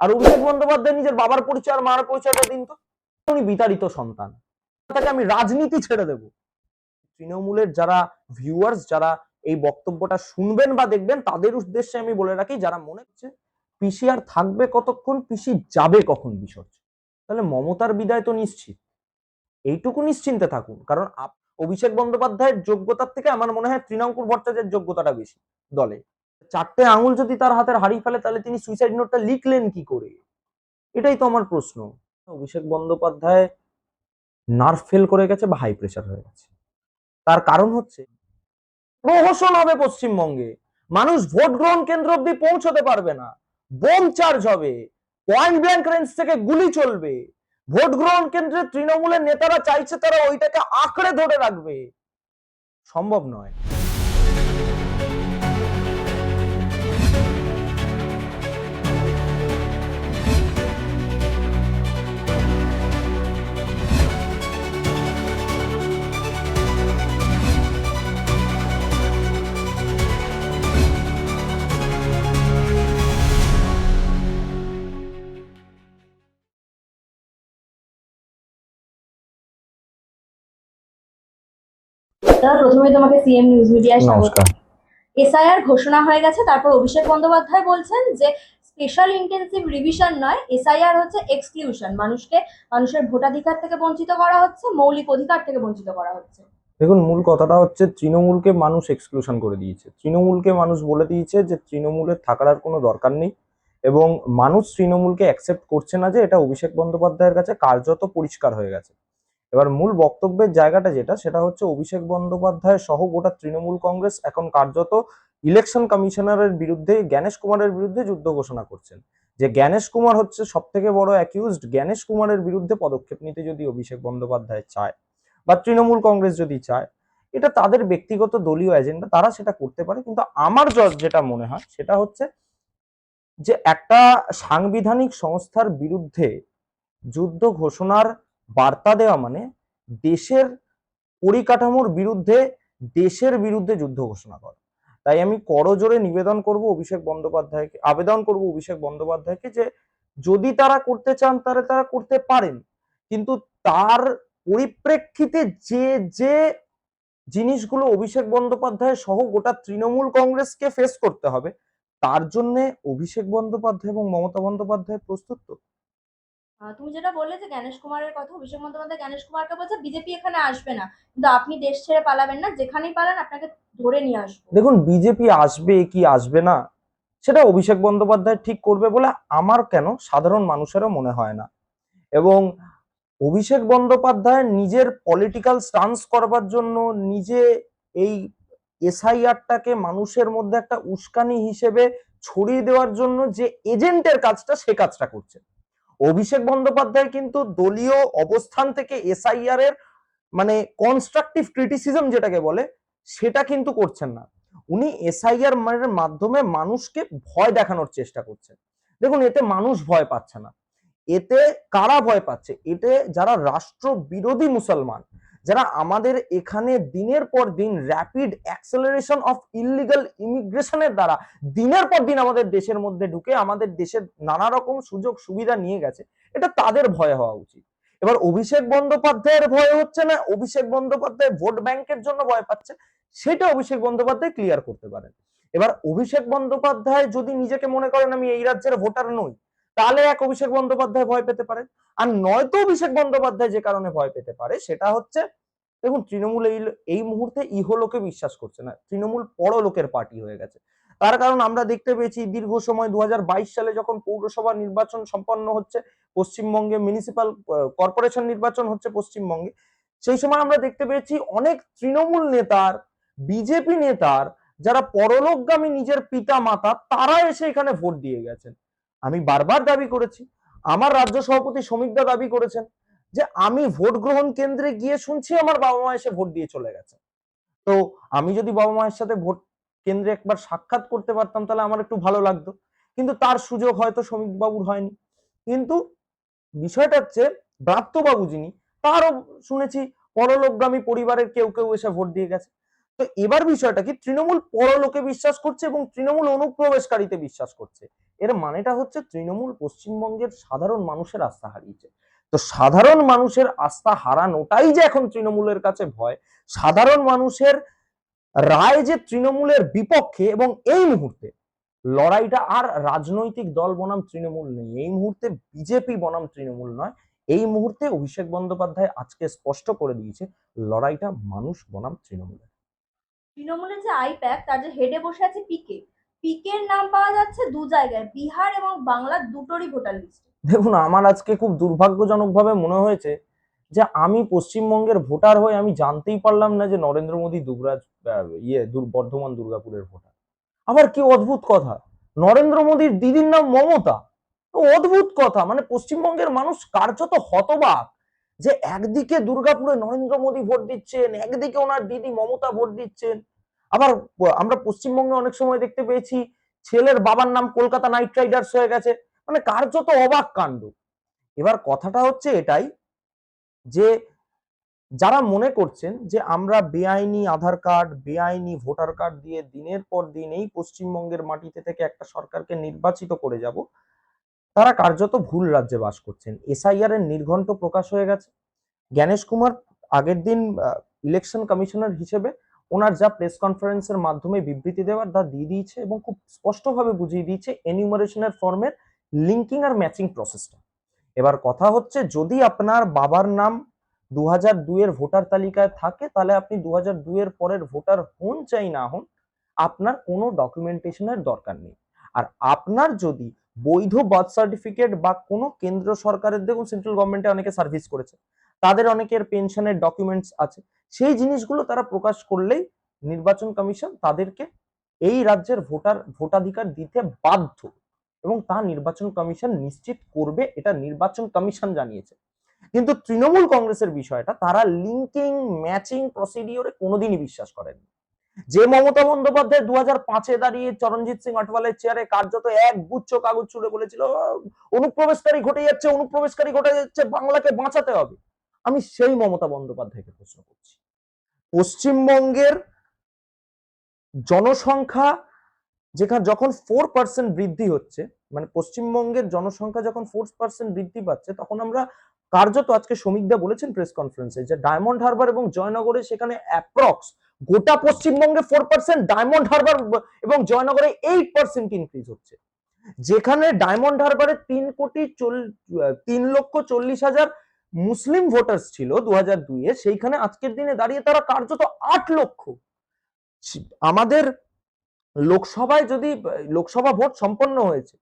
আর অভিষেক বন্দ্যোপাধ্যায় নিজের বাবার পরিচয় আর মার পরিচয়টা দিন তো। উনি বিতাড়িত সন্তান। তাকে আমি রাজনীতি ছেড়ে দেব। তৃণমূলের যারা ভিউয়ার্স যারা এই বক্তব্যটা শুনবেন বা দেখবেন, তাদের উদ্দেশ্যে আমি বলে রাখি, যারা মনে হচ্ছে পিসি আর থাকবে কতক্ষণ, পিসি যাবে কখন বিসর্জন? তাহলে মমতার বিদায় তো নিশ্চিত। এইটুকু নিশ্চিন্তে থাকুন। কারণ অভিষেক বন্দ্যোপাধ্যায়ের যোগ্যতার থেকে আমার মনে হয় তৃণাঙ্কুর ভট্টাচার্যের যোগ্যতাটা বেশি দলে। চারটে আঙুল যদি তার হাতের হারিয়ে ফেলে তাহলে তিনি সুইসাইড নোটটা লিখলেন কি করে? এটাই তো আমার প্রশ্ন। অভিষেক বন্দ্যোপাধ্যায় নার্ভ ফেল করে গেছে বা হাই প্রেশার হয়ে গেছে? তার কারণ হচ্ছে প্রহসন হবে পশ্চিমবঙ্গে মানুষ ভোট গ্রহণ কেন্দ্র অব্দি পৌঁছতে পারবে না। বোম চার্জ হবে পয়েন্ট ব্ল্যাঙ্ক রেঞ্জ থেকে গুলি চলবে। ভোট গ্রহণ কেন্দ্রে তৃণমূলের নেতারা চাইছে তারা ওইটাকে আঁকড়ে ধরে রাখবে। সম্ভব নয়। দাদা প্রথমে তোমাকে সিএম নিউজ মিডিয়ায় স্বাগত। এসআইআর ঘোষণা হয়ে গেছে তারপর অভিষেক বন্দ্যোপাধ্যায় বলছেন যে স্পেশাল ইন্টেন্সিভ রিভিশন নয় এসআইআর হচ্ছে এক্সক্লুশন মানুষকে মানুষের ভোটাধিকার থেকে বঞ্চিত করা হচ্ছে মৌলিক অধিকার থেকে বঞ্চিত করা হচ্ছে। দেখুন মূল কথাটা হচ্ছে তৃণমূলকে মানুষ এক্সক্লুশন করে দিয়েছে। তৃণমূলকে মানুষ বলে দিয়েছে যে তৃণমূলের থাকার আর কোনো দরকার নেই এবং মানুষ তৃণমূলকে অ্যাকসেপ্ট করছে না যে এটা অভিষেক বন্দ্যোপাধ্যায়ের কাছে কার্যত পরিষ্কার হয়ে গেছে। এবার মূল বক্তব্যের জায়গাটা যেটা, সেটা হচ্ছে অভিষেক বন্দ্যোপাধ্যায় সহ গোটা তৃণমূল কংগ্রেস এখন কার্যত ইলেকশন কমিশনারের বিরুদ্ধে, জ্ঞানেশ কুমারের বিরুদ্ধে যুদ্ধ ঘোষণা করছেন। যে জ্ঞানেশ কুমার হচ্ছে সব থেকে বড় অ্যাকিউজড জ্ঞানেশ কুমারের বিরুদ্ধে পদক্ষেপ নিতে যদি অভিষেক বন্দ্যোপাধ্যায় চায় বা তৃণমূল কংগ্রেস যদি চায়, এটা তাদের ব্যক্তিগত দলীয় এজেন্ডা তারা সেটা করতে পারে। কিন্তু আমার যেটা মনে হয়, সেটা হচ্ছে যে একটা সাংবিধানিক সংস্থার বিরুদ্ধে যুদ্ধ ঘোষণার বার্তা দেওয়া মানে দেশের পরিকাঠামোর বিরুদ্ধে, দেশের বিরুদ্ধে যুদ্ধ ঘোষণা করা। তাই আমি করজোরে নিবেদন করব অভিষেক বন্দ্যোপাধ্যায়কে, আবেদন করব অভিষেক বন্দ্যোপাধ্যায়কে যে যদি তারা করতে চান তাহলে তারা করতে পারেন। কিন্তু তার পরিপ্রেক্ষিতে যে যে জিনিসগুলো অভিষেক বন্দ্যোপাধ্যায় সহ গোটা তৃণমূল কংগ্রেসকে ফেস করতে হবে, তার জন্য অভিষেক বন্দ্যোপাধ্যায় এবং মমতা বন্দ্যোপাধ্যায় প্রস্তুত তো। তুমি যেটা বললে যে জ্ঞানেশ কুমারের কথা, অভিষেক বন্দ্যোপাধ্যায় জ্ঞানেশ কুমারকে বলছে, বিজেপি এখানে আসবে না। কিন্তু আপনি দেশ ছেড়ে পালাবেন না, যেখানেই পালান আপনাকে ধরে নিয়ে আসব। দেখুন, বিজেপি আসবে কি আসবে না, সেটা অভিষেক বন্দ্যোপাধ্যায় ঠিক করবে বলে আমার কেন সাধারণ মানুষেরও মনে হয় না। এবং অভিষেক বন্দ্যোপাধ্যায় নিজের পলিটিক্যাল স্টান্স করবার জন্য নিজে এই এসআইআরটাকে মানুষের মধ্যে একটা উস্কানি হিসেবে ছড়িয়ে দেওয়ার জন্য যে এজেন্টের কাজটা সে কাজটা করছে। অভিষেক বন্দ্যোপাধ্যায় কিন্তু দলীয় অবস্থান থেকে এসআইআর এর মানে কনস্ট্রাকটিভ ক্রিটিসিজম যেটাকে বলে, সেটা কিন্তু করছেন না। উনি এসআইআর এর মাধ্যমে মানুষকে ভয় দেখানোর চেষ্টা করছেন। দেখুন, এতে মানুষ ভয় পাচ্ছে না। এতে কারা ভয় পাচ্ছে? এতে যারা রাষ্ট্র বিরোধী মুসলমান যারা আমাদের এখানে দিনের পর দিন র্যাপিড অ্যাক্সেলারেশন অফ ইলিগাল ইমিগ্রেশনের দ্বারা দিনের পর দিন আমাদের দেশের মধ্যে ঢুকে আমাদের দেশের নানা রকম সুযোগ সুবিধা নিয়ে গেছে, এটা তাদের ভয় হওয়া উচিত। এবার অভিষেক বন্দ্যোপাধ্যায়ের ভয় হচ্ছে না? অভিষেক বন্দ্যোপাধ্যায় ভোট ব্যাংকের জন্য ভয় পাচ্ছে? সেটা অভিষেক বন্দ্যোপাধ্যায় ক্লিয়ার করতে পারেন। এবার অভিষেক বন্দ্যোপাধ্যায় যদি নিজেকে মনে করেন, আমি এই রাজ্যের ভোটার নই। তাহলে এক অভিষেক বন্দ্যোপাধ্যায় ভয় পেতে পারে। আর নয়তো অভিষেক বন্দ্যোপাধ্যায় যে কারণে ভয় পেতে পারে, সেটা হচ্ছে, দেখুন তৃণমূল এই এই মুহূর্তে ইহলোকে বিশ্বাস করছে না। তৃণমূল পরলোকের পার্টি হয়ে গেছে। তার কারণ আমরা দেখতে পেয়েছি দীর্ঘ সময় দু হাজার বাইশ সালে যখন পৌরসভা নির্বাচন সম্পন্ন হচ্ছে, পশ্চিমবঙ্গে মিউনিসিপাল কর্পোরেশন নির্বাচন হচ্ছে পশ্চিমবঙ্গে, সেই সময় আমরা দেখতে পেয়েছি অনেক তৃণমূল নেতার, বিজেপি নেতার, যারা পরলোকগামী নিজের পিতা মাতা তারা এসে এখানে ভোট দিয়ে গেছেন। আমি বারবার দাবি করেছি, আমার রাজ্য সভাপতি শ্রমিকদা দাবি করেছেন যে আমি ভোট গ্রহণ কেন্দ্রে গিয়ে শুনছি আমার বাবা মা এসে ভোট দিয়ে চলে গেছে। তো আমি যদি বাবা মায়ের সাথে ভোট কেন্দ্রে একবার সাক্ষাৎ করতে পারতাম তাহলে আমার একটু ভালো লাগতো। কিন্তু তার সুযোগ হয়তো শ্রমিক বাবুর হয়নি। কিন্তু বিষয়টা হচ্ছে ব্রাত্যবাবু যিনি, তারও শুনেছি পরলোকগামী পরিবারের কেউ কেউ এসে ভোট দিয়ে গেছে। তো এবার বিষয়টা কি, তৃণমূল পরলোকে বিশ্বাস করছে এবং তৃণমূল অনুপ্রবেশকারীতে বিশ্বাস করছে? এর মানেটা হচ্ছে তৃণমূল পশ্চিমবঙ্গের সাধারণ মানুষের আস্থা হারিয়েছে। তো সাধারণ মানুষের আস্থা হারানোটাই যে এখন তৃণমূলের কাছে ভয়, সাধারণ মানুষের রায় যে তৃণমূলের বিপক্ষে এবং এই মুহূর্তে লড়াইটা আর রাজনৈতিক দল বনাম তৃণমূল নেই, এই মুহূর্তে বিজেপি বনাম তৃণমূল নয়, এই মুহূর্তে অভিষেক বন্দ্যোপাধ্যায় আজকে স্পষ্ট করে দিয়েছে, লড়াইটা মানুষ বনাম তৃণমূলের। তৃণমূলের যে আইপ্যাক, তার যে হেডে বসে আছে পিকে পিকের নাম পাওয়া যাচ্ছে দু জায়গায়, বিহার এবং বাংলার দুটোরই ভোটার লিস্টে দেখুন, আমার আজকে খুব দুর্ভাগ্যজনকভাবে মনে হয়েছে যে আমি পশ্চিমবঙ্গের ভোটার হয়ে আমি জানতেই পারলাম না যে নরেন্দ্র মোদী দুবরাজ ইয়ে বর্ধমান দুর্গাপুরের ভোটার আবার কি অদ্ভুত কথা! নরেন্দ্র মোদীর দিদির নাম মমতা। অদ্ভুত কথা! মানে পশ্চিমবঙ্গের মানুষ কার্যত হতবাক যে একদিকে দুর্গাপুরে নরেন্দ্র মোদী ভোট দিচ্ছেন, একদিকে ওনার দিদি মমতা ভোট দিচ্ছেন। আবার আমরা পশ্চিমবঙ্গে অনেক সময় দেখতে পেয়েছি, ছেলের বাবার নাম কলকাতা নাইট রাইডার্স হয়ে গেছে। মানে কার্যত অবাক কাণ্ড। এবার কথাটা হচ্ছে এটাই যে, যারা মনে করছেন যে আমরা বেআইনি আধার কার্ড, বেআইনি ভোটার কার্ড দিয়ে দিনের পর দিন এই পশ্চিমবঙ্গের মাটিতে থেকে একটা সরকারকে নির্বাচিত করে যাব, তারা কার্যত ভুল রাজ্যে বাস করছেন। এসআইআর এর নির্ঘণ্ট প্রকাশ হয়ে গেছে। জ্ঞানেশ কুমার আগের দিন ইলেকশন কমিশনার হিসেবে ওনার যা প্রেস কনফারেন্সের মাধ্যমে বিবৃতি দেওয়ার তা দিয়ে দিয়েছে এবং খুব স্পষ্টভাবে বুঝিয়ে দিয়েছে এনিউমারেশনের ফর্মের লিঙ্কিং আর ম্যাচিং প্রসেসটা এবার কথা হচ্ছে, যদি আপনার বাবার নাম দু হাজার দুইয়ের ভোটার তালিকায় থাকে, তাহলে আপনি দু হাজার দুইয়ের পরের ভোটার হন চাই না হন, আপনার কোনো ডকুমেন্টেশনের দরকার নেই। আর আপনার যদি বৈধ বার্থ সার্টিফিকেট বা কোনো কেন্দ্র সরকারের, দেখুন সেন্ট্রাল গভর্নমেন্টে অনেকে সার্ভিস করেছে তাদের অনেকের পেনশনের ডকুমেন্টস আছে। সেই জিনিসগুলো তারা প্রকাশ করলেই নির্বাচন কমিশন তাদেরকে এই রাজ্যের ভোটার, ভোটাধিকার দিতে বাধ্য এবং তা নির্বাচন কমিশন নিশ্চিত করবে, এটা নির্বাচন কমিশন জানিয়েছে। কিন্তু তৃণমূল কংগ্রেসের বিষয়টা, তারা লিঙ্কিং ম্যাচিং প্রসিডিওরে কোনোদিনই বিশ্বাস করেন যে মমতা বন্দ্যোপাধ্যায় দু হাজার পাঁচে দাঁড়িয়ে চরণজিৎ সিং অটওয়ালের চেয়ারে কার্যত এক গুচ্ছ কাগজ ছুড়ে বলেছিল, অনুপ্রবেশকারী ঘটে যাচ্ছে, অনুপ্রবেশকারী ঘটে যাচ্ছে, বাংলাকে বাঁচাতে হবে। আমি সেই মমতা বন্দ্যোপাধ্যায়কে প্রশ্ন করছি। পশ্চিমবঙ্গের জনসংখ্যা যেখানে যখন ফোর পার্সেন্ট বৃদ্ধি হচ্ছে মানে পশ্চিমবঙ্গের জনসংখ্যা যখন ফোর পার্সেন্ট বৃদ্ধি পাচ্ছে, তখন আমরা কার্যত আজকে শ্রমিকদা বলেছেন প্রেস কনফারেন্সে যে ডায়মন্ড হারবার এবং জয়নগরে সেখানে অ্যাপ্রক্স গোটা পশ্চিমবঙ্গে ফোর পার্সেন্ট ডায়মন্ড হারবার এবং জয়নগরে এইট পার্সেন্ট ইনক্রিজ হচ্ছে। যেখানে ডায়মন্ড হারবারে তিন কোটি তিন লক্ষ চল্লিশ হাজার মুসলিম ভোটার্স ছিল দু হাজার দুইয়ে সেইখানে আজকের দিনে দাঁড়িয়ে তারা কার্যত আট লক্ষ। আমাদের লোকসভায় যদি, লোকসভা ভোট সম্পন্ন হয়েছে,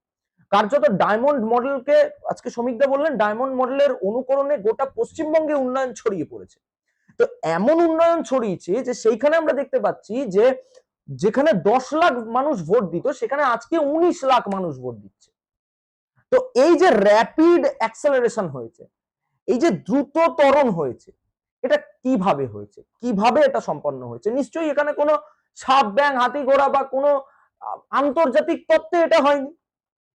কার্যত ডায়মন্ড মডেলকে আজকে শ্রমিকদা বললেন ডায়মন্ড মডেলের অনুকরণে গোটা পশ্চিমবঙ্গে উন্নয়ন ছড়িয়ে পড়েছে। তো এমন উন্নয়ন ছড়িয়েছে যে সেইখানে আমরা দেখতে পাচ্ছি যে, যেখানে দশ লাখ মানুষ ভোট দিত, সেখানে আজকে উনিশ লাখ মানুষ ভোট দিচ্ছে। তো এই যে র্যাপিড অ্যাক্সেলারেশন হয়েছে এই যে দ্রুত ত্বরণ হয়েছে, এটা কীভাবে হয়েছে? কীভাবে এটা সম্পন্ন হয়েছে? নিশ্চয়ই এখানে কোনো সাপ ব্যাং হাতি, ঘোড়া বা কোনো আন্তর্জাতিক তত্ত্বে এটা হয়নি।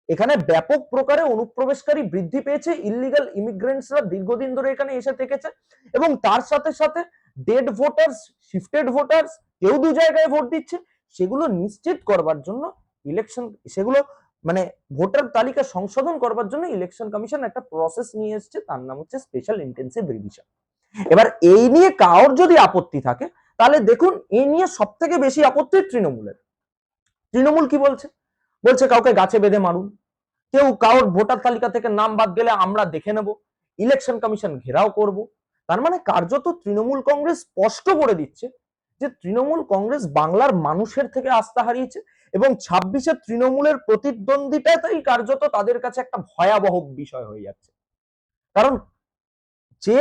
এখানে ব্যাপক প্রকারে অনুপ্রবেশকারী বৃদ্ধি পেয়েছে ইলিগাল ইমিগ্রেন্টসরা দীর্ঘদিন ধরে এখানে এসে থেকেছে এবং তার সাথে সাথে ডেড ভোটার্স শিফটেড ভোটার্স কেউ দু জায়গায় ভোট দিচ্ছে, সেগুলো নিশ্চিত করবার জন্য ইলেকশন সেগুলো মানে ভোটার তালিকা সংশোধন করবার জন্য ইলেকশন কমিশন একটা প্রসেস নিয়ে এসেছে, তার নাম হচ্ছে স্পেশাল ইন্টেন্সিভ রিভিশন এবার এই নিয়ে কারোর যদি আপত্তি থাকে, তাহলে দেখুন এই নিয়ে সব থেকে বেশি আপত্তি তৃণমূলের। তৃণমূল কি বলছে? বলছে কাউকে গাছে বেঁধে মারুন। কেউ কারোর ভোটার তালিকা থেকে নাম বাদ গেলে আমরা দেখে নেব ইলেকশন কমিশন ঘেরাও করব। তার মানে কার্যত তৃণমূল কংগ্রেস স্পষ্ট করে দিচ্ছে যে তৃণমূল কংগ্রেস বাংলার মানুষের থেকে আস্থা হারিয়েছে এবং ছাব্বিশে তৃণমূলের প্রতিদ্বন্দ্বিতাতেই কার্যত তাদের কাছে একটা ভয়াবহ বিষয় হয়ে যাচ্ছে। কারণ যে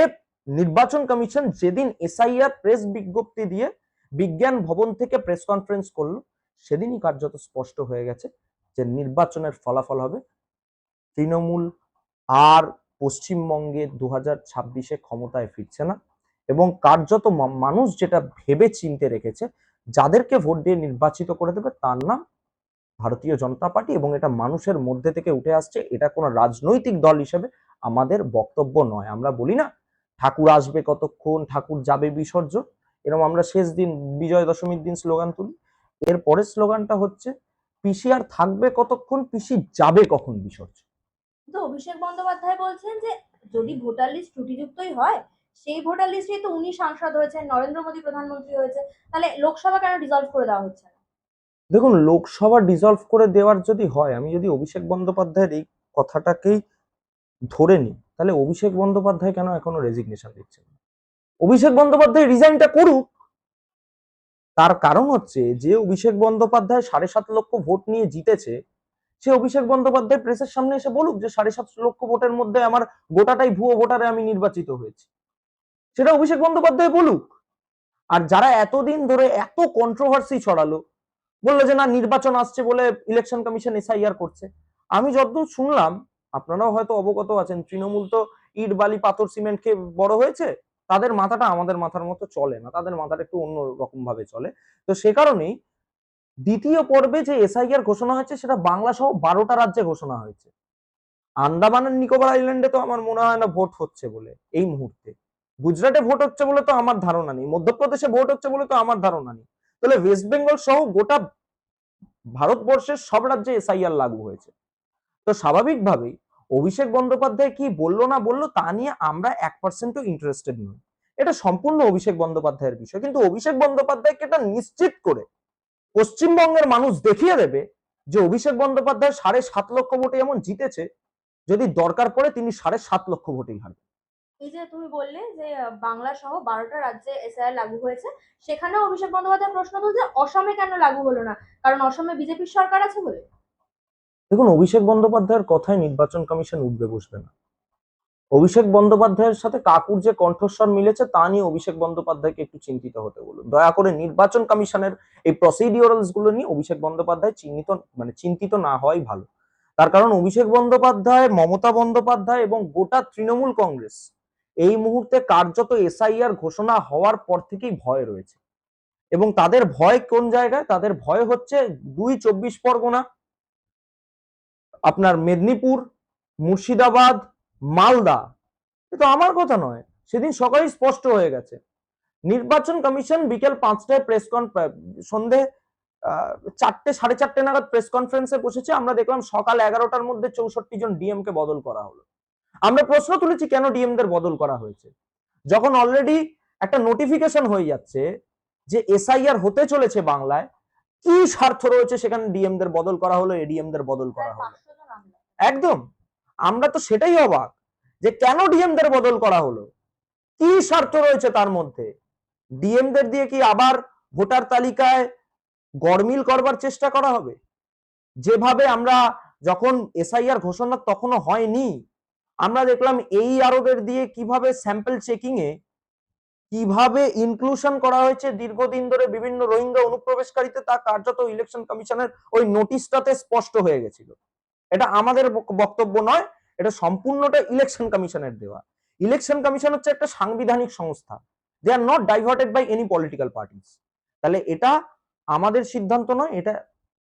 নির্বাচন কমিশন যেদিন এসআইআর প্রেস বিজ্ঞপ্তি দিয়ে বিজ্ঞান ভবন থেকে প্রেস কনফারেন্স করল, সেদিনই কার্যত স্পষ্ট হয়ে গেছে যে নির্বাচনের ফলাফল হবে তৃণমূল আর পশ্চিমবঙ্গে দু হাজার ছাব্বিশে ক্ষমতায় ফিরছে না এবং কার্যত মানুষ যেটা ভেবে চিনতে রেখেছে যাদেরকে ভোট দিয়ে নির্বাচিত করে দেবে তার নাম ভারতীয় জনতা পার্টি এবং এটা মানুষের মধ্যে থেকে উঠে আসছে। এটা কোনো রাজনৈতিক দল হিসেবে আমাদের বক্তব্য নয়। আমরা বলি না, ঠাকুর আসবে কতক্ষণ, ঠাকুর যাবে বিসর্জন। এরকম আমরা শেষ দিন, বিজয় দশমীর দিন স্লোগান তুলি। এর পরের স্লোগানটা হচ্ছে, পিসি আর থাকবে কতক্ষণ, পিসি যাবে কখন বিসর্জন? তো অভিষেক বন্দ্যোপাধ্যায় বলছেন যে, যদি ভোটার লিস্ট ত্রুটিযুক্তই হয় সেই ভোটার লিস্টেই তো উনি সাংসদ হয়েছেন, নরেন্দ্র মোদী প্রধানমন্ত্রী হয়েছে তাহলে লোকসভা কেন ডিজলভ করে দেওয়া হচ্ছে দেখুন, লোকসভা ডিসলভ করে দেওয়ার যদি হয়, আমি যদি অভিষেক বন্দ্যোপাধ্যায়ের এই কথাটাকেই ধরে নিই, তাহলে অভিষেক বন্দ্যোপাধ্যায় কেন এখনও রেজিগনেশন দিচ্ছেন অভিষেক বন্দ্যোপাধ্যায় রিজাইনটা করুক। তার কারণ হচ্ছে, যে অভিষেক বন্দ্যোপাধ্যায় সাড়ে সাত লক্ষ ভোট নিয়ে জিতেছে, সে অভিষেক বন্দ্যোপাধ্যায় প্রেসের সামনে এসে বলুক যে সাড়ে সাত লক্ষ ভোটের মধ্যে আমার গোটাটাই ভুয়ো ভোটারে আমি নির্বাচিত হয়েছি। সেটা অভিষেক বন্দ্যোপাধ্যায় বলুক। আর যারা এতদিন ধরে এত কন্ট্রোভার্সি ছড়ালো, বলল যে না, নির্বাচন আসছে বলে ইলেকশন কমিশন এসআইআর করছে। আমি যতদূর শুনলাম, আপনারাও হয়তো অবগত আছেন, তৃণমূল তো ইট, বালি, পাথর, সিমেন্ট খেয়ে বড় হয়েছে, তাদের মাথাটা আমাদের মাথার মতো চলে না, তাদের মাথাটা একটু অন্য রকম ভাবে চলে। তো সে কারণেই দ্বিতীয় পর্বে যে এসআইআর ঘোষণা হয়েছে, সেটা বাংলা সহ বারোটা রাজ্যে ঘোষণা হয়েছে। আন্দামান নিকোবর আইল্যান্ডে তো আমার মনে হয় না ভোট হচ্ছে বলে, এই মুহূর্তে। গুজরাটে ভোট হচ্ছে বলে তো আমার ধারণা নেই, মধ্যপ্রদেশে ভোট হচ্ছে বলে তো আমার ধারণা নেই। তাহলে ওয়েস্ট বেঙ্গল সহ গোটা ভারতবর্ষের সব রাজ্যে এসআইআর লাগু হয়েছে। তো স্বাভাবিকভাবেই অভিষেক বন্দ্যোপাধ্যায় কি বলল না বলল তা নিয়ে আমরা এক পার্সেন্টও ইন্টারেস্টেড নই। এটা সম্পূর্ণ অভিষেক বন্দ্যোপাধ্যায়ের বিষয়, কিন্তু অভিষেক বন্দ্যোপাধ্যায়কে এটা নিশ্চিত করে পশ্চিমবঙ্গের মানুষ দেখিয়ে দেবে যে অভিষেক বন্দ্যোপাধ্যায় সাড়ে সাত লক্ষ ভোটে এমন জিতেছে, যদি দরকার পড়ে তিনি সাড়ে সাত লক্ষ ভোটেই হারবেন। এই যে তুমি বললে যে, বাংলা সহ বারোটা রাজ্যে এসআইআর লাগু হয়েছে, সেখানেও অভিষেক বন্দ্যোপাধ্যায় প্রশ্ন তুলছে অসমে কেন লাগু হলো না? কারণ অসমে বিজেপির সরকার আছে বলে। দেখুন, অভিষেক বন্দ্যোপাধ্যায়ের কথায় নির্বাচন কমিশন উঠবে বসবে না। অভিষেক বন্দ্যোপাধ্যায়ের সাথে কাকুর যে কণ্ঠস্বর মিলেছে, তা নিয়ে অভিষেক বন্দ্যোপাধ্যায়কে একটু চিন্তিত হতে বলুন। দয়া করে নির্বাচন কমিশনের এই প্রসিডিওরালসগুলো নিয়ে অভিষেক বন্দ্যোপাধ্যায় চিহ্নিত মানে চিন্তিত না হওয়াই ভালো। তার কারণ অভিষেক বন্দ্যোপাধ্যায়, মমতা বন্দ্যোপাধ্যায় এবং গোটা তৃণমূল কংগ্রেস এই মুহূর্তে কার্যত এসআইআর ঘোষণা হওয়ার পর থেকেই ভয় রয়েছে। এবং তাদের ভয় কোন জায়গায়? তাদের ভয় হচ্ছে দুই চব্বিশ পরগনা, আপনার মেদিনীপুর, মুর্শিদাবাদ, মালদা। কিন্তু আমার কথা নয়, সেদিন সকালেই স্পষ্ট হয়ে গেছে। নির্বাচন কমিশন বিকেল পাঁচটায় প্রেস সন্ধে চারটে, সাড়ে চারটে নাগাদ প্রেস কনফারেন্সে বসেছে। আমরা দেখলাম সকাল এগারোটার মধ্যে চৌষট্টি জন ডিএম কে বদল করা হলো। আমরা প্রশ্ন তুলেছি কেন ডিএম দের বদল করা হয়েছে। যখন অলরেডি একটা নোটিফিকেশন হয়ে যাচ্ছে যে এসআইআর হতে চলেছে বাংলায়, কি স্বার্থ রয়েছে সেখানে ডিএম দের বদল করা হলো এডিএম দের বদল করা হলো? একদম। আমরা তো সেটাই অবাক যে কেন ডিএম দের বদল করা হলো? কি স্বার্থ রয়েছে তার মধ্যে? ডিএম দের দিয়ে কি আবার ভোটার তালিকায় গরমিল করবার চেষ্টা করা হবে? যেভাবে আমরা যখন এসআইআর ঘোষণা তখনও হয়নি আমরা দেখলাম এই আরোদের দিয়ে কীভাবে স্যাম্পল চেকিং এ কীভাবে ইনক্লুশন করা হয়েছে, দীর্ঘদিন ধরে বিভিন্ন রোহিঙ্গা অনুপ্রবেশকারীতে তা কার্যত ইলেকশন কমিশনের ওই নোটিশটাতে স্পষ্ট হয়ে গেছিল। এটা আমাদের বক্তব্য নয়, এটা সম্পূর্ণটা ইলেকশন কমিশনের দেওয়া। ইলেকশন কমিশন হচ্ছে একটা সাংবিধানিক সংস্থা। They are not diverted by any political parties তাহলে এটা আমাদের সিদ্ধান্ত নয়, এটা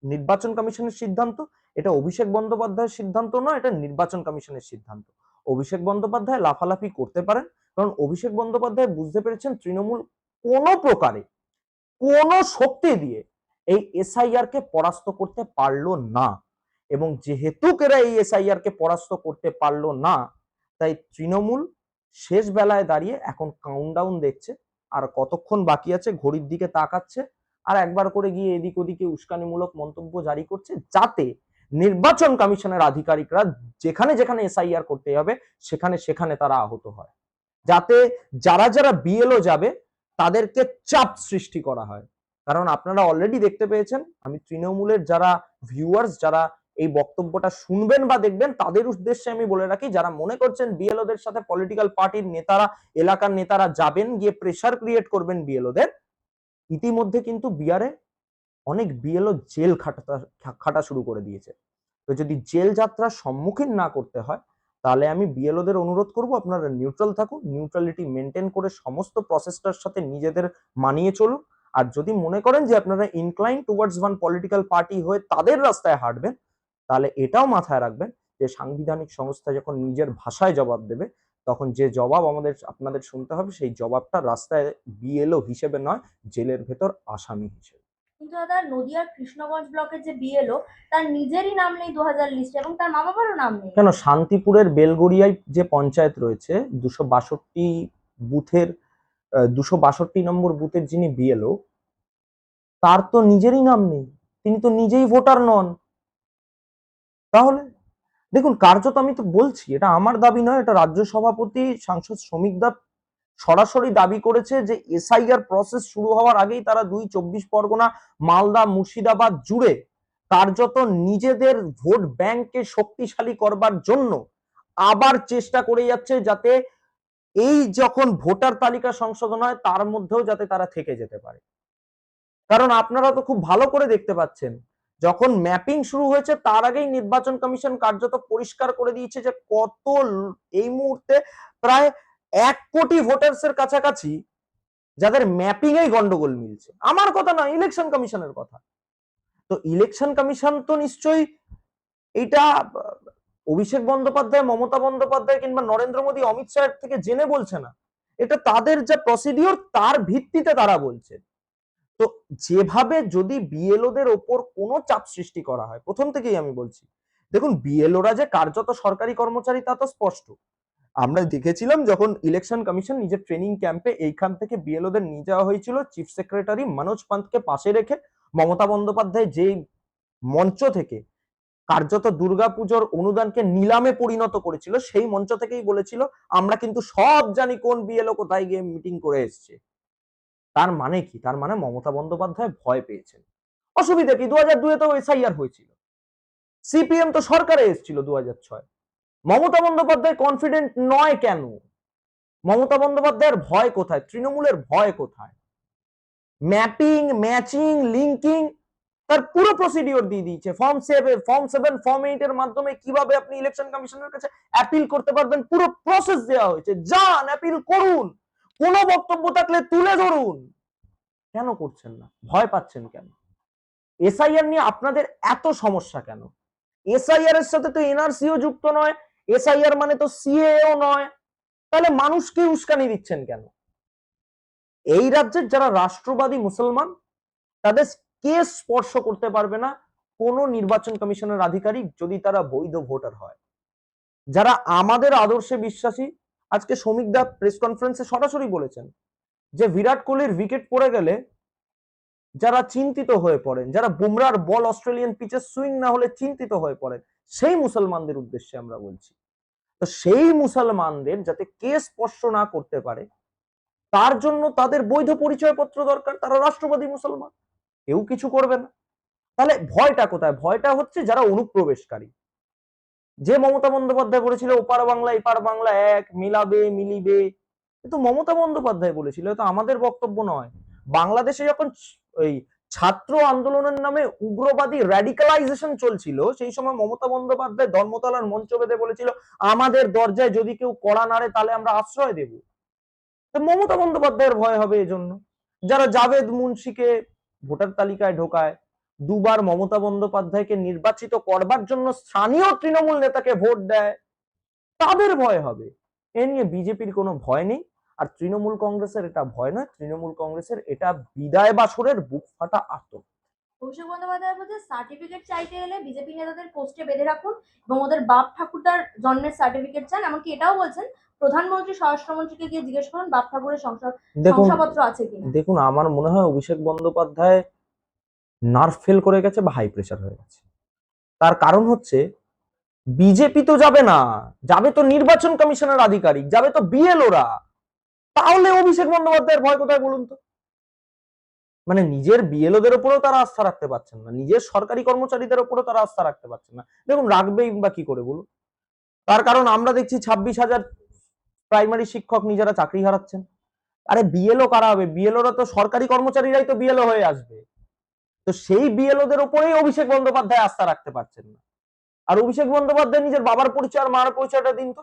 নির্বাচন কমিশনের সিদ্ধান্ত, এটা অভিষেক বন্দ্যোপাধ্যায়ের সিদ্ধান্ত নয়, এটা নির্বাচন কমিশনের সিদ্ধান্ত। অভিষেক বন্দ্যোপাধ্যায় লাফালাফি করতে পারেন। কারণ অভিষেক বন্দ্যোপাধ্যায় বুঝতে পেরেছেন তৃণমূল কোনো প্রকারে, কোনো শক্তি দিয়ে এই এসআইআর কে পরাস্ত করতে পারল না। এবং যেহেতু এরা এই এসআইআর কে পরাস্ত করতে পারল না, তাই তৃণমূল শেষ বেলায় দাঁড়িয়ে এখন কাউন্টডাউন দেখছে। আর কতক্ষণ বাকি আছে ঘড়ির দিকে তাকাচ্ছে। আর একবার করে গিয়ে এদিক ওদিকে উস্কানিমূলক মন্তব্য জারি করছে যাতে নির্বাচন কমিশনের আধিকারিকরা যেখানে যেখানে এসআইআর করতে হবে, সেখানে সেখানে তারা আহত হয়। যাতে যারা যারা বিএলও যাবে, তাদেরকে চাপ সৃষ্টি করা হয়। কারণ আপনারা অলরেডি দেখতে পেয়েছেন, আমি তৃণমূলের যারা ভিউয়ার্স যারা এই বক্তব্যটা শুনবেন বা দেখবেন, তাদের উদ্দেশ্যে আমি বলে রাখি, যারা মনে করছেন বিএলওদের সাথে পলিটিক্যাল পার্টির নেতারা, এলাকার নেতারা যাবেন, গিয়ে প্রেসার ক্রিয়েট করবেন বিএলওদের ইতিমধ্যে কিন্তু বিয়ারে অনেক বিএলও জেল খাটা খাটা শুরু করে দিয়েছে। তো যদি জেল যাত্রার সম্মুখীন না করতে হয়, তাহলে আমি বিএলওদের অনুরোধ করব আপনারা নিউট্রাল থাকুন নিউট্রালিটি মেনটেন করে সমস্ত প্রসেসটার সাথে নিজেদের মানিয়ে চলুন। আর যদি মনে করেন যে আপনারা incline towards one political party হয়ে তাদের রাস্তায় হাঁটবেন, তাহলে এটাও মাথায় রাখবেন যে সাংবিধানিক সংস্থা যখন নিজের ভাষায় জবাব দেবে, তখন যে জবাব আমাদের, আপনাদের শুনতে হবে, সেই জবাবটা রাস্তায় বিএলও হিসেবে নয়, জেলের ভেতর আসামি হিসেবে। কিন্তু দাদা, নদিয়ার কৃষ্ণগঞ্জ ব্লকের যে বিএলও তার নিজেরই নাম নেই দু হাজার লিস্টে এবং তার মা বাবারও নাম নেই। কেন? শান্তিপুরের বেলগড়িয়ায় যে পঞ্চায়েত রয়েছে, দুশো বাষট্টি বুথের দুশো বাষট্টি নম্বর বুথের যিনি বিএলও তার তো নিজেরই নাম নেই। তিনি তো নিজেই ভোটার নন। তাহলে দেখুন, কার্যত আমি তো বলছি, এটা আমার দাবি নয়, এটা রাজ্য সভাপতি, সাংসদ শ্রমিক দা সরাসরি দাবি করেছে যে এসআইআর প্রসেস শুরু হওয়ার আগেই তারা দুই চব্বিশ পরগনা, মালদা, মুর্শিদাবাদ জুড়ে কার্যত নিজেদের ভোট ব্যাংককে শক্তিশালী করবার জন্য আবার চেষ্টা করে যাচ্ছে যাতে এই যখন ভোটার তালিকা সংশোধন হয় তার মধ্যেও যাতে তারা থেকে যেতে পারে। কারণ আপনারা তো খুব ভালো করে দেখতে পাচ্ছেন, যখন ম্যাপিং শুরু হয়েছে তার আগেই নির্বাচন কমিশন কার্যত পরিষ্কার করে দিয়েছে যে কত এই মুহূর্তে প্রায় এক কোটি ভোটার্স এর কাছাকাছি যাদের ম্যাপিং এই গন্ডগোল মিলছে। আমার কথা না ইলেকশন কমিশনের কথা। তো ইলেকশন কমিশন তো নিশ্চয়ই এটা, অভিষেক বন্দ্যোপাধ্যায়, মমতা বন্দ্যোপাধ্যায় কিংবা নরেন্দ্র মোদী, অমিত শাহের থেকে জেনে বলছে না। এটা তাদের যা প্রসিডিওর তার ভিত্তিতে তারা বলছে। তো যেভাবে যদি বিএলওদের ওপর কোনো চাপ সৃষ্টি করা হয়, প্রথম থেকেই আমি বলছি, দেখুন বিএলওরা যে কার্যত সরকারি কর্মচারী, তা তো স্পষ্ট। আমরা দেখেছিলাম যখন ইলেকশন কমিশন নিজের ট্রেনিং ক্যাম্পে এইখান থেকে বিএলওদের নিয়ে যাওয়া হয়েছিল চিফ সেক্রেটারি মনোজ পান্তকে পাশে রেখে মমতা বন্দ্যোপাধ্যায় যেই মঞ্চ থেকে কার্যত দুর্গাপুজোর অনুদানকে নিলামে পরিণত করেছিল, সেই মঞ্চ থেকেই বলেছিল, আমরা কিন্তু সব জানি কোন বিএলও কোথায় গিয়ে মিটিং করে এসছে। তার মানে কি? তার মানে মমতা বন্দ্যোপাধ্যায় ভয় পেয়েছেন। অসুবিধা কি? দু হাজার দুয়ে তো এসআইআর হয়েছিল। সিপিএম তো সরকারে এসেছিল দু হাজার ছয়। মমতা বন্দ্যোপাধ্যায় কনফিডেন্ট নয় কেন? মমতা বন্দ্যোপাধ্যায়ের ভয় কোথায়? তৃণমূলের ভয় কোথায়? ম্যাপিং ম্যাচিং লিঙ্কিং তার পুরো প্রসিডিওর দিয়ে দিয়েছে। Form seven form seven form eight এর মাধ্যমে কীভাবে আপনি ইলেকশন কমিশনের কাছে অ্যাপিল করতে পারবেন? পুরো প্রসেস দেওয়া হয়েছে। যান অ্যাপিল করুন। কোনো বক্তব্য থাকলে তুলে ধরুন। কেন করছেন না? ভয় পাচ্ছেন কেন? এসআইআর নিয়ে আপনাদের এত সমস্যা কেন? এসআইআর এর সাথে তো এনআরসিও যুক্ত নয়। এসআইআর মানে তো সিএও নয়। তাহলে মানুষকে উস্কানি দিচ্ছেন কেন? এই রাজ্যের যারা রাষ্ট্রবাদী মুসলমান, তাদের কে স্পর্শ করতে পারবে না কোন নির্বাচন কমিশনের আধিকারিক যদি তারা বৈধ ভোটার হয়? যারা আমাদের আদর্শে বিশ্বাসী, আজকে শ্রমিক দা প্রেস কনফারেন্সে সরাসরি বলেছেন যে বিরাট কোহলির উইকেট পড়ে গেলে যারা চিন্তিত হয়ে পড়েন, যারা বুমরার বল অস্ট্রেলিয়ান পিচে সুইং না হলে চিন্তিত হয়ে পড়েন, সেই মুসলমানদের উদ্দেশ্যে আমরা বলছি। তো সেই মুসলমানদের যাতে কে স্পর্শ না করতে পারে, তার জন্য তাদের বৈধ পরিচয়পত্র দরকার। তারা রাষ্ট্রবাদী মুসলমান, কেউ কিছু করবে না। তাহলে ভয়টা কোথায়? ভয়টা হচ্ছে যারা অনুপ্রবেশকারী। যে মমতা বন্দ্যোপাধ্যায় বলেছিল, ওপার বাংলা, এপার বাংলা, এক, মিলাবে, মিলিবে। কিন্তু মমতা বন্দ্যোপাধ্যায় বলেছিল তো আমাদের বক্তব্য নয়। বাংলাদেশে যখন ওই ছাত্র আন্দোলনের নামে উগ্রবাদী র্যাডিকালাইজেশন চলছিল। সেই সময় মমতা বন্দ্যোপাধ্যায় ধর্মতলার মঞ্চ বেঁধে বলেছিল, আমাদের দরজায় যদি কেউ কড়া নাড়ে, তাহলে আমরা আশ্রয় দেব। মমতা বন্দ্যোপাধ্যায়ের ভয় হবে এজন্য। যারা জাভেদ মুন্সিকে ভোটার তালিকায় ঢোকায়, দুবার মমতা বন্দ্যোপাধ্যায়কে নির্বাচিত করবার জন্য স্থানীয় তৃণমূল নেতাকে ভোট দেয়, তাদের ভয় হবে। এ নিয়ে বিজেপির কোনো ভয় নেই। আর তৃণমূল কংগ্রেসের এটা ভয় নয় তৃণমূল কংগ্রেসের এটা বিদায় বাসরের বুক ফাটা আত্ম অভিষেক বন্দ্যোপাধ্যায় বলছে সার্টিফিকেট চাইতে এলে বিজেপি নেতাদের পোস্টে বেঁধে রাখুন এবং ওদের বাপ ঠাকুরদার জন্মের সার্টিফিকেট চান। এমনকি এটাও বলছেন প্রধানমন্ত্রী স্বরাষ্ট্রমন্ত্রীকে গিয়ে জিজ্ঞেস করুন বাপ ঠাকুরের সংসার শংসাপত্র আছে কিনা। দেখুন আমার মনে হয় অভিষেক বন্দ্যোপাধ্যায় নার্ভ ফেল করে গেছে বা হাই প্রেশার হয়ে গেছে। তার কারণ হচ্ছে বিজেপি তো যাবে না যাবে তো নির্বাচন কমিশনের আধিকারিক যাবে তো বিএলওরা তাহলে অভিষেক বন্দ্যোপাধ্যায়ের ভয় কোথায় বলুন তো? মানে নিজের বিএলওদের উপরেও তারা আস্থা রাখতে পারছেন না, নিজের সরকারি কর্মচারীদের উপরেও তারা আস্থা রাখতে পারছেন না। দেখুন, রাখবেই বা কি করে বলুন? তার কারণ আমরা দেখছি ছাব্বিশ হাজার প্রাইমারি শিক্ষক নিজেরা চাকরি হারাচ্ছেন। আরে বিএলও কারা হবে? বিএলওরা তো সরকারি কর্মচারীরাই তো বিএলও হয়ে আসবে। তো সেই বিএলওদের উপরেই অভিষেক বন্দ্যোপাধ্যায় আস্থা রাখতে পারছেন না। আর অভিষেক বন্দ্যোপাধ্যায় নিজের বাবার পরিচয় আর মায়ের পরিচয়টা দিন তো।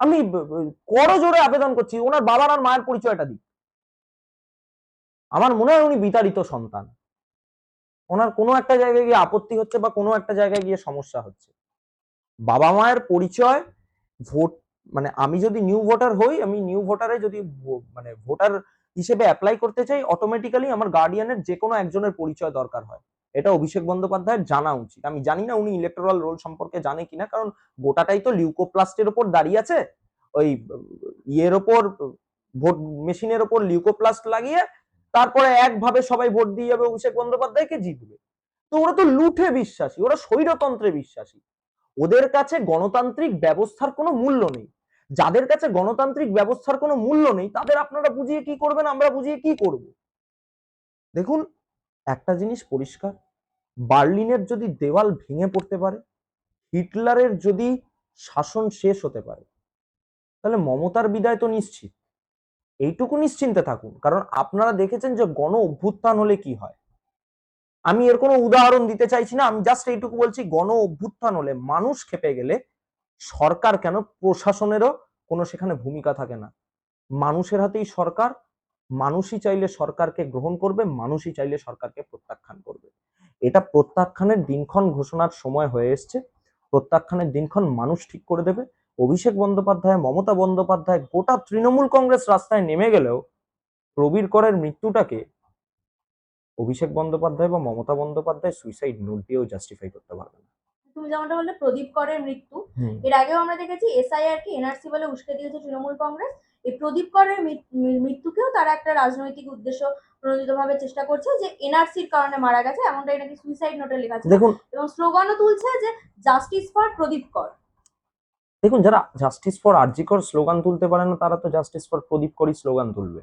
আমি ব- জোরে আবেদন করছি, ওনার বাবার আর মায়ের পরিচয়টা দিন। আমার মনে হয় উনি বিতাড়িত সন্তান। ওনার কোনো একটা জায়গায় গিয়ে আপত্তি হচ্ছে বা কোনো একটা জায়গায় গিয়ে সমস্যা হচ্ছে। বাবা মায়ের পরিচয়, ভোট মানে আমি যদি নিউ ভোটার হই, আমি নিউ ভোটারে যদি মানে ভোটার হিসেবে অ্যাপ্লাই করতে চাই অটোমেটিক্যালি আমার গার্ডিয়ানের যে কোনো একজনের পরিচয় দরকার হয়। এটা অভিষেক বন্দ্যোপাধ্যায়ের জানা উচিত। আমি জানি না উনি ইলেকট্রাল রোল সম্পর্কে জানে কিনা, কারণ গোটাটাই তো লিউকোপ্লাস্টের ওপর দাঁড়িয়ে আছে। ওই ইয়ের ওপর, ভোট মেশিনের ওপর লিউকোপ্লাস্ট লাগিয়ে তারপরে একভাবে সবাই ভোট দিয়ে যাবে, অভিষেক বন্দ্যোপাধ্যায়কে জিতবে। তো ওরা তো লুঠে বিশ্বাসী, ওরা স্বৈরতন্ত্রে বিশ্বাসী। ওদের কাছে গণতান্ত্রিক ব্যবস্থার কোনো মূল্য নেই। যাদের কাছে গণতান্ত্রিক ব্যবস্থার কোনো মূল্য নেই, তাদের আপনারা বুঝিয়ে কি করবেন, আমরা বুঝিয়ে কি করব? দেখুন একটা জিনিস পরিষ্কার, বার্লিনের যদি দেওয়াল ভেঙে পড়তে পারে, হিটলারের যদি শাসন শেষ হতে পারে, তাহলে মমতার বিদায় তো নিশ্চিত। এইটুকু নিশ্চিন্তে থাকুন, কারণ আপনারা দেখেছেন যে গণ অভ্যুত্থান হলে কি হয়। আমি এর কোনো উদাহরণ দিতে চাইছি না, আমি জাস্ট এইটুকু বলছি, গণ অভ্যুত্থান হলে মানুষ খেপে গেলে সরকার কেন, প্রশাসনেরও কোনো সেখানে ভূমিকা থাকে না। মানুষের হাতেই সরকার মানুষই চাইলে সরকারকে গ্রহণ করবে মানুষই চাইলে সরকারকে প্রত্যাখ্যান করবে। এটা প্রত্যাখ্যানের দিনক্ষণ ঘোষণার সময় হয়ে এসছে। প্রত্যাখ্যানের দিনক্ষণ মানুষ ঠিক করে দেবে। অভিষেক বন্দ্যোপাধ্যায় মমতা বন্দ্যোপাধ্যায় গোটা তৃণমূল কংগ্রেস রাস্তায় নেমে গেলেও প্রবীর করের মৃত্যুটাকে অভিষেক বন্দ্যোপাধ্যায় বা মমতা বন্দ্যোপাধ্যায় সুইসাইড নোট দিয়েও জাস্টিফাই করতে পারবে না। তুমি যেমনটা বললে প্রদীপ করের মৃত্যু। এর আগেও আমরা দেখেছি এসআইআর কে এনআরসি বলে উস্কে দিয়েছে তৃণমূল কংগ্রেস। এই প্রদীপ করের মৃত্যুকেও তারা একটা রাজনৈতিক উদ্দেশ্য প্রণোদিত ভাবে চেষ্টা করছে যে এনআরসির কারণে মারা গেছে এমনটাই নাকি সুইসাইড নোটে লেখা ছিল। দেখুন এবং স্লোগানও তুলছে যে জাস্টিস ফর প্রদীপ কর। দেখুন যারা জাস্টিস ফর আরজিকর স্লোগান তুলতে পারে না তারা তো জাস্টিস ফর প্রদীপ করই স্লোগান তুলবে।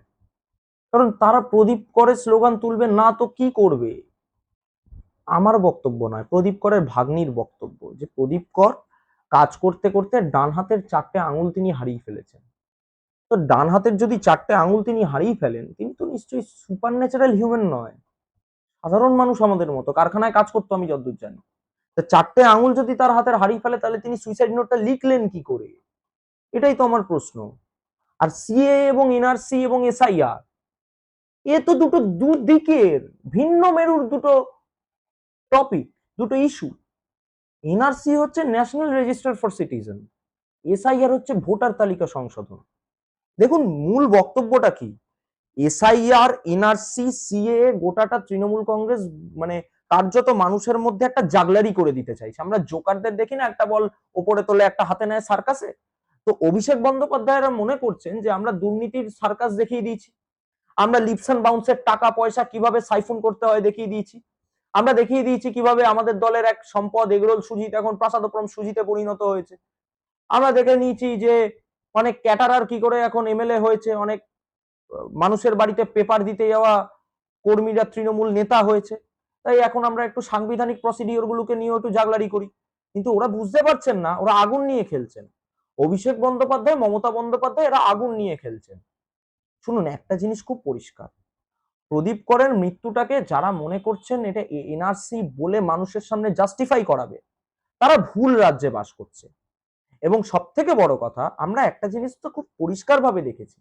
কারণ তারা প্রদীপ করে স্লোগান তুলবে না তো কি করবে? আমার বক্তব্য নয় প্রদীপ করের ভাগ্নির বক্তব্য যে প্রদীপ কর কাজ করতে করতে ডান হাতের চারটে আঙুল তিনি হারিয়ে ফেলেছেন। তো ডান হাতের যদি চারটে আঙুল তিনি হারিয়ে ফেলেন, তিনি তো নিশ্চয়ই সুপার ন্যাচারাল হিউম্যান নয়। সাধারণ মানুষ আমাদের মতো, কারখানায় কাজ করতো আমি যতদূর জানি। তো চারটে আঙুল যদি তার হাতের হারিয়ে ফেলে, তাহলে তিনি সুইসাইড নোটটা লিখলেন কি করে? এটাই তো আমার প্রশ্ন। আর সিএ এবং এনআরসি এবং এসআইআর এ তো দুটো দুদিকের ভিন্ন মেরুর দুটো টপিক দুটো ইস্যু এনআরসি হচ্ছে national register for citizen SIR হচ্ছে ভোটার তালিকা সংশোধন। দেখুন মূল বক্তব্যটা কি? এসআইআর এনআরসি সিএ গোটাটা তৃণমূল কংগ্রেস মানে কার্যত মানুষের মধ্যে একটা জাগলারি করে দিতে চাইছে। আমরা জোকারদের দেখি না, একটা বল ওপরে তোলে, একটা হাতে নেয় সার্কাসে। তো অভিষেক বন্দ্যোপাধ্যায়রা মনে করছেন যে আমরা দুর্নীতির সার্কাস দেখিয়ে দিয়েছি। আমরা লিপস অ্যান্ড বাউন্সের টাকা, পয়সা কীভাবে সাইফুন করতে হয় দেখিয়ে দিয়েছি। আমরা দেখিয়ে দিয়েছি কীভাবে আমাদের দলের এক সম্পদ, এগরোল সুজিত, এখন প্রাসাদপ্রম সুজিতে পরিণত হয়েছে। আমরা দেখে নিয়েছি যে অনেক ক্যাটারার কি করে এখন এমএলএ হয়েছে, অনেক মানুষের বাড়িতে পেপার দিতে যাওয়া কর্মীরা তৃণমূল নেতা হয়েছে। তাই এখন আমরা একটু সাংবিধানিক প্রসিডিওর গুলোকে নিয়েও একটু জাগলারি করি। কিন্তু ওরা বুঝতে পারছেন না, ওরা আগুন নিয়ে খেলছেন। অভিষেক বন্দ্যোপাধ্যায়, মমতা বন্দ্যোপাধ্যায়, এরা আগুন নিয়ে খেলছেন। শুনুন, একটা জিনিস খুব পরিষ্কার। প্রদীপ করের মৃত্যুটাকে যারা মনে করছেন এটা এনআরসি বলে মানুষের সামনে জাস্টিফাই করাবে, তারা ভুল রাজ্যে বাস করছে। এবং সব থেকে বড় কথা, আমরা একটা জিনিস তো খুব পরিষ্কার ভাবে দেখেছি,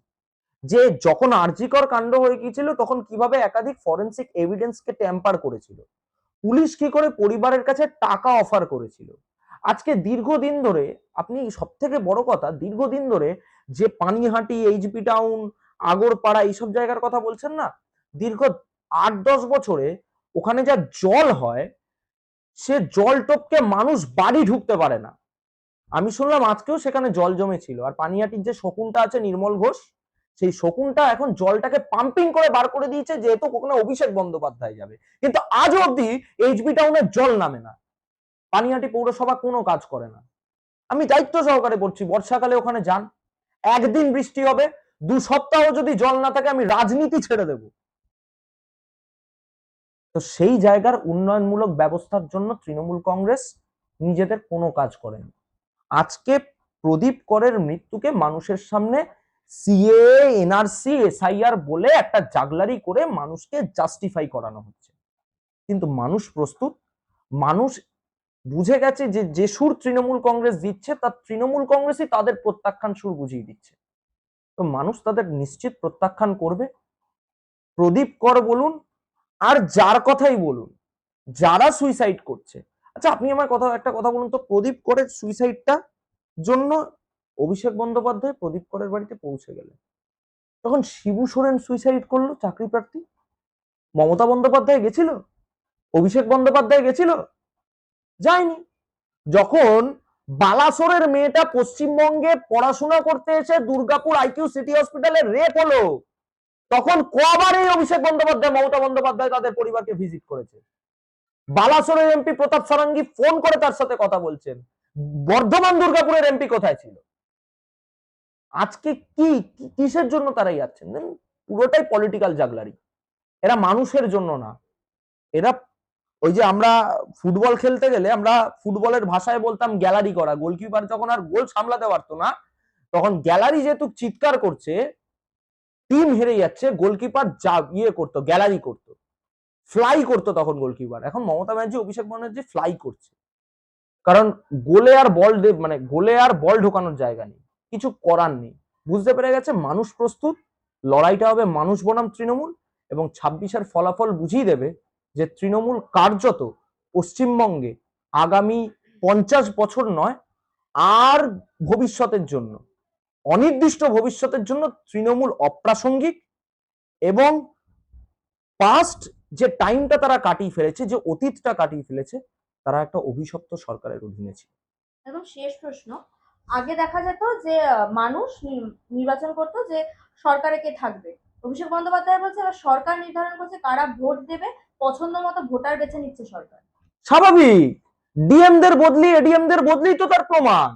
যে যখন আরজিকর কাণ্ড হয়ে গিয়েছিল, তখন কীভাবে একাধিক ফরেন্সিক এভিডেন্সকে ট্যাম্পার করেছিল। পুলিশ কি করে পরিবারের কাছে টাকা অফার করেছিল। আজকে দীর্ঘদিন ধরে, আপনি সব থেকে বড় কথা, দীর্ঘদিন ধরে যে পানিহাটি এইচবি টাউন আগরপাড়া এইসব জায়গার কথা বলছেন না? দীর্ঘ আট দশ বছরে ওখানে যা জল হয়, সে জল টপকে মানুষ বাড়ি ঢুকতে পারে না। আমি শুনলাম আজকেও সেখানে জল জমেছিল। আর পানিহাটির যে শকুনটা আছে নির্মল ঘোষ, সেই শকুনটা এখন জলটাকে পাম্পিং করে বার করে দিয়েছে, যেহেতু ওখানে অভিষেক বন্দ্যোপাধ্যায় যাবে। কিন্তু আজ অব্দি এইচবি টাউনের জল নামে না। পানিহাটি পৌরসভা কোনো কাজ করে না। আমি দায়িত্ব সহকারে করছি বর্ষাকালে ওখানে যান। একদিন বৃষ্টি হবে, দু সপ্তাহ যদি জল না থাকে আমি রাজনীতি ছেড়ে দেব। তো সেই জায়গার উন্নয়নমূলক ব্যবস্থার জন্য তৃণমূল কংগ্রেস নিজেদের কোনো কাজ করেনি। আজকে প্রদীপ করের মৃত্যুকে মানুষের সামনে সিএ এনআরসি এসআইআর বলে একটা জাগলারি করে মানুষকে জাস্টিফাই করানো হচ্ছে। কিন্তু মানুষ প্রস্তুত? মানুষ বুঝে গেছে যে যে সুর তৃণমূল কংগ্রেস দিচ্ছে, তার তৃণমূল কংগ্রেসই তাদের প্রত্যাখ্যান সুর বুঝিয়ে দিচ্ছে। তো মানুষ তাদের নিশ্চিত প্রত্যাখ্যান করবে। প্রদীপ কর বলুন, আর যার কথাই বলুন, যারা সুইসাইড করছে আচ্ছা আপনি আমার কথা, একটা কথা বলুন তো, প্রদীপ করের সুইসাইডটা জন্য অভিষেক বন্দ্যোপাধ্যায় প্রদীপ করের বাড়িতে পৌঁছে গেলেন। তখন শিবু সোরেন সুইসাইড করল, চাকরি প্রার্থী। মমতা বন্দ্যোপাধ্যায় গেছিল, অভিষেক বন্দ্যোপাধ্যায় গেছিল, যায়নি। যখন বালাসোরের মেয়েটা পশ্চিমবঙ্গে পড়াশোনা করতে এসে দুর্গাপুর আইকিউ সিটি হসপিটালে রেপ হলো, তখন কবার এই অভিষেক বন্দ্যোপাধ্যায়, মমতা বন্দ্যোপাধ্যায় তাদের পরিবারকে ভিজিট করেছে। বালাসোরের এমপি প্রতাপ সারাঙ্গি ফোন করে তার সাথে কথা বলছেন। বর্ধমান দুর্গাপুরের এমপি কোথায় ছিল? আজকে কি কিসের জন্য তারা যাচ্ছেন জানেন? পুরোটাই পলিটিক্যাল জাগলারি। এরা মানুষের জন্য না। এরা ওই যে আমরা ফুটবল খেলতে গেলে আমরা ফুটবলের ভাষায় বলতাম গ্যালারি করা। গোলকিপার যখন আর গোল সামলাতে পারতো না, তখন গ্যালারি যেহেতু চিৎকার করছে টিম হেরে যাচ্ছে, গোলকিপার যা ইয়ে করতো, গ্যালারি করতো। ফ্লাই করতো তখন গোলকিপার এখন মমতা ব্যানার্জি, অভিষেক ব্যানার্জি ফ্লাই করছে। কারণ গোলে আর বল মানে গোলে আর বল ঢোকানোর জায়গা নেই। কিছু করার নেই। বুঝতে পেরে গেছে, মানুষ প্রস্তুত। লড়াইটা হবে মানুষ বনাম তৃণমূল এবং ছাব্বিশের ফলাফল বুঝিয়ে দেবে যে তৃণমূল কার্যত পশ্চিমবঙ্গে আগামী পঞ্চাশ বছর নয়, আর ভবিষ্যতের জন্য, অনির্দিষ্ট ভবিষ্যতের জন্য তৃণমূল অপ্রাসঙ্গিক এবং পাস্ট যে টাইমটা তারা কাটিয়ে ফেলেছে যে অতীতটা কাটিয়ে ফেলেছে তারা একটা অভিশপ্ত সরকারের অধীনে ছিল। একদম শেষ প্রশ্ন। আগে দেখা যেত যে মানুষ নির্বাচন করতো যে সরকারে কে থাকবে? অভিষেক বন্দ্যোপাধ্যায় বলছে এবার সরকার নির্ধারণ করছে কারা ভোট দেবে পছন্দ মতো ভোটার বেছে নিচ্ছে সরকার। স্বাভাবিক! ডিএমদের বদলি এডিএম দের বদলি তো তার প্রমাণ।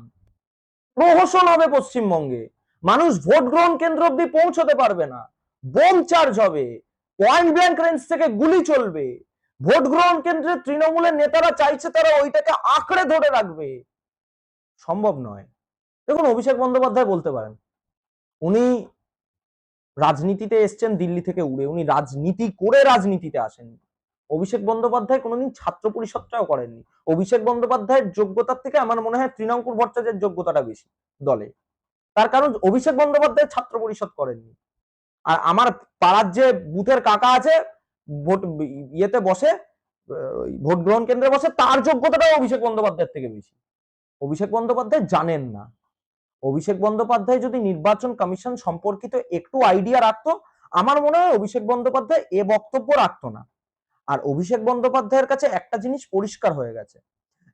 প্রহসন হবে পশ্চিমবঙ্গে। মানুষ ভোট গ্রহণ কেন্দ্র অব্দি পৌঁছতে পারবে না। বোম চার্জ হবে। পয়েন্ট ব্ল্যাঙ্ক রেঞ্জ থেকে গুলি চলবে। ভোট গ্রহণ কেন্দ্রে তৃণমূলের নেতারা চাইছে তারা ওইটাকে আঁকড়ে ধরে রাখবে। সম্ভব নয়। দেখুন, অভিষেক বন্দ্যোপাধ্যায় বলতে পারেন, উনি রাজনীতিতে এসছেন দিল্লি থেকে উড়ে, উনি রাজনীতি করে রাজনীতিতে আসেননি অভিষেক বন্দ্যোপাধ্যায় কোনোদিন ছাত্র পরিষদটাও করেননি। অভিষেক বন্দ্যোপাধ্যায়ের যোগ্যতার থেকে আমার মনে হয় তৃণাঙ্কুর ভট্টাচার্যের যোগ্যতাটা বেশি দলে। তার কারণ অভিষেক বন্দ্যোপাধ্যায় ছাত্র পরিষদ করেননি। আর আমার পাড়ার যে বুথের কাকা আছে, ভোট ইয়েতে বসে ভোট গ্রহণ কেন্দ্রে বসে, তার যোগ্যতাটাও অভিষেক বন্দ্যোপাধ্যায়ের থেকে বেশি। অভিষেক বন্দ্যোপাধ্যায় জানেন না। অভিষেক বন্দ্যোপাধ্যায় যদি নির্বাচন কমিশন সম্পর্কিত একটু আইডিয়া রাখতো, আমার মনে হয় অভিষেক বন্দ্যোপাধ্যায় এ বক্তব্য রাখতো না। আর অভিষেক বন্দ্যোপাধ্যায়ের কাছে একটা জিনিস পরিষ্কার হয়ে গেছে,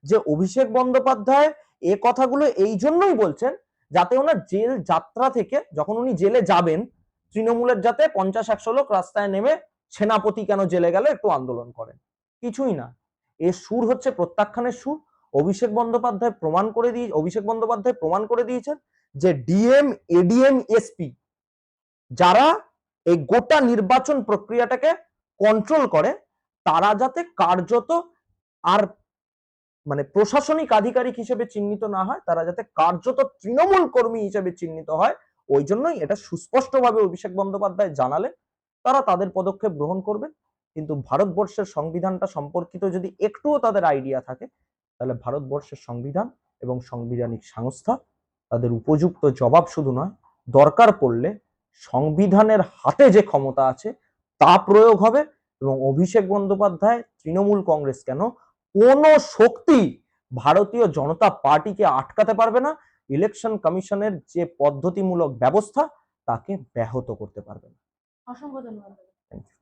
যে অভিষেক বন্দ্যোপাধ্যায় এ কথাগুলো এই জন্যই বলছেন, যাতে ওনার জেল যাত্রা থেকে, যখন উনি জেলে যাবেন তৃণমূলের যাতে পঞ্চাশ একশো লোক রাস্তায় নেমে সেনাপতি কেন জেলে গেল একটু আন্দোলন করেন। কিছুই না। এর সুর হচ্ছে প্রত্যাখ্যানের সুর। অভিষেক বন্দ্যোপাধ্যায় প্রমাণ করে দিয়ে, অভিষেক বন্দ্যোপাধ্যায় প্রমাণ করে দিয়েছেন যে ডিএম, এডিএম, এসপি যারা এই গোটা নির্বাচন প্রক্রিয়াটাকে কন্ট্রোল করে, তারা যাতে কার্যত আর মানে প্রশাসনিক আধিকারিক হিসেবে চিহ্নিত না হয়, তারা যাতে কার্যত তৃণমূল কর্মী হিসেবে চিহ্নিত হয় ওই জন্যই এটা সুস্পষ্টভাবে অভিষেক বন্দ্যোপাধ্যায় জানালেন, তারা তাদের পদক্ষেপ গ্রহণ করবে। কিন্তু ভারতবর্ষের সংবিধানটা সম্পর্কিত যদি একটুও তাদের আইডিয়া থাকে, তাহলে ভারতবর্ষের সংবিধান এবং সাংবিধানিক সংস্থা তাদের উপযুক্ত জবাব শুধু নয়, দরকার পড়লে সংবিধানের হাতে যে ক্ষমতা আছে তা প্রয়োগ হবে এবং অভিষেক বন্দ্যোপাধ্যায় তৃণমূল কংগ্রেস কেন কোনো শক্তি ভারতীয় জনতা পার্টিকে আটকাতে পারবে না ইলেকশন কমিশনের যে পদ্ধতিমূলক ব্যবস্থা তাকে ব্যাহত করতে পারবে না। অসংখ্য ধন্যবাদ। Thank you